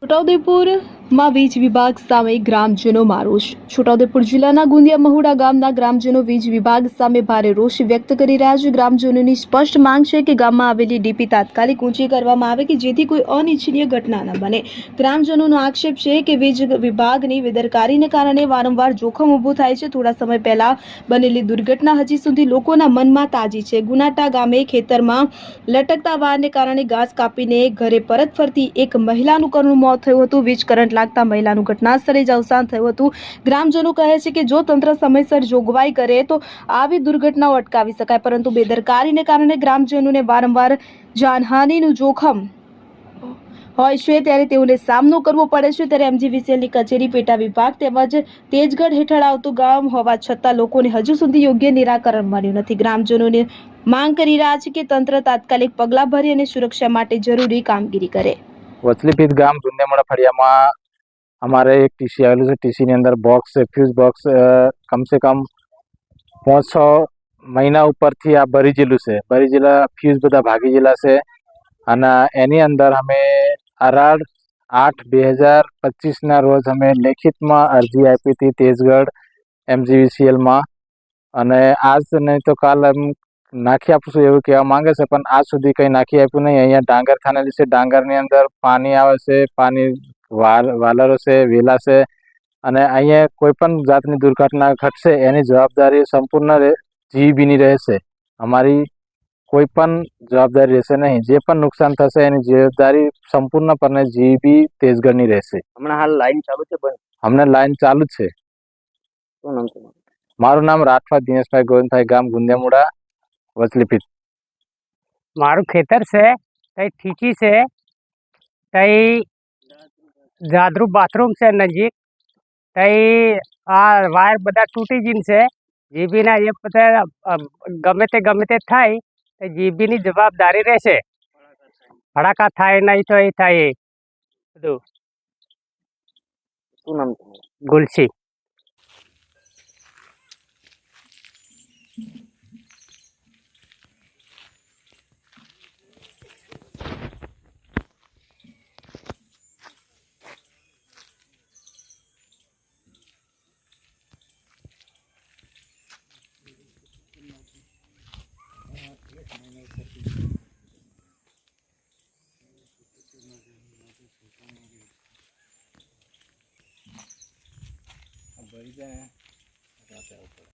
Portal de Ipura, છોટાઉદેપુરમાં વીજ વિભાગ સામે ગ્રામજનોમાં રોષ. છોટાઉદેપુર જિલ્લાના ગુંદિયા મહુડા ગામના ગ્રામજનો વીજ વિભાગ સામે ભારે રોષ વ્યક્ત કરી રહ્યા છે. ગ્રામજનોની સ્પષ્ટ માંગ છે કે ગામમાં આવેલી ડીપી તાત્કાલિક ઊંચી કરવામાં આવે કે જેથી કોઈ અનિચ્છનીય ઘટના ન બને. ગ્રામજનોનો આક્ષેપ છે કે વીજ વિભાગની બેદરકારીને કારણે વારંવાર જોખમ ઊભું થાય છે. થોડા સમય પહેલા બનેલી દુર્ઘટના હજી સુધી લોકોના મનમાં તાજી છે. ગુનાટા ગામે ખેતરમાં લટકતા વારને કારણે ઘાસ કાપીને ઘરે પરત ફરતી એક મહિલાનું કરુણ મોત થયું હતું. વીજ કરંટ લાગતા મહિલાનું ઘટનાસ્થળે જ અવસાન થયું હતું. ગ્રામજનો કહે છે કે જો તંત્ર સમયસર જોગવાઈ કરે તો આવી દુર્ઘટનાઓ અટકાવી શકાય, પરંતુ બેદરકારીને કારણે ગ્રામજનોને વારંવાર જાનહાનિનું જોખમ હોય છે. ત્યારે તેઓને સામનો કરવો પડે છે. ત્યારે એમજીવીસીએલની કચેરી, પેટા વિભાગ તેમજ તેજગઢ હેઠળ આવતું ગામ હોવા છતાં લોકોને હજુ સુધી યોગ્ય નિરાકરણ મળ્યું નથી. ગ્રામજનોને માંગ કરી રહ્યા છે કે તંત્ર તાત્કાલિક પગલાં ભરી અને સુરક્ષા માટે જરૂરી કામગીરી કરે. વચલીપીત ગામ ધુંદેમડા ફળિયામાં અમારે એક ટીસી આવેલું છે ટીસીની અંદર બોક્સ છે ફ્યુઝ બોક્સ કમસે કમ પાંચસો મહિના ઉપરથી આ ભરી ગયેલું છે ભરી ગયેલા ફ્યુઝ બધા ભાગી ગયેલા છે અને એની અંદર અમે અઢાર આઠ બે હજાર પચીસના રોજ અમે લેખિતમાં અરજી આપી હતી તેજગઢ એમજીવીસીએલમાં અને આજ નહીં તો કાલ એમ નાખી આપશું એવું કહેવા માંગે છે પણ આજ સુધી કંઈ નાખી આપ્યું નહીં અહીંયા ડાંગર ખાનેલી છે ડાંગરની અંદર પાણી આવે છે પાણી વાલરો છે વેલા છે અને અહીંયા કોઈ પણ જાતની દુર્ઘટના ઘટશે એની જવાબદારી સંપૂર્ણ રહે જીઈબીની રહેશે. અમારી કોઈ પણ જવાબદારી રહેશે નહીં. જે પણ નુકસાન થશે એની જવાબદારી સંપૂર્ણપણે જીબી તેજગઢની રહેશે. હમણાં હાલ લાઈન ચાલુ છે બંધ. અમને લાઈન ચાલુ જ છે. શું નામ છે મારું નામ રાઠવા દિનેશભાઈ ગોવિંદભાઈ ગામ ગુંદેમુડા વચલીપીત મારું ખેતર છે તઈ ઠીચી છે તઈ જાદરુ બાથરૂમ છે નજીક. તઈ આ વાયર બધા તૂટી જઈને છે. જીબીના એ બધા ગમે તે ગમે તે થાય તો જીબીની જવાબદારી રહેશે. ભડાકા થાય નહીં તો એ થાય બધું. ગુલસી 对的，大家加油。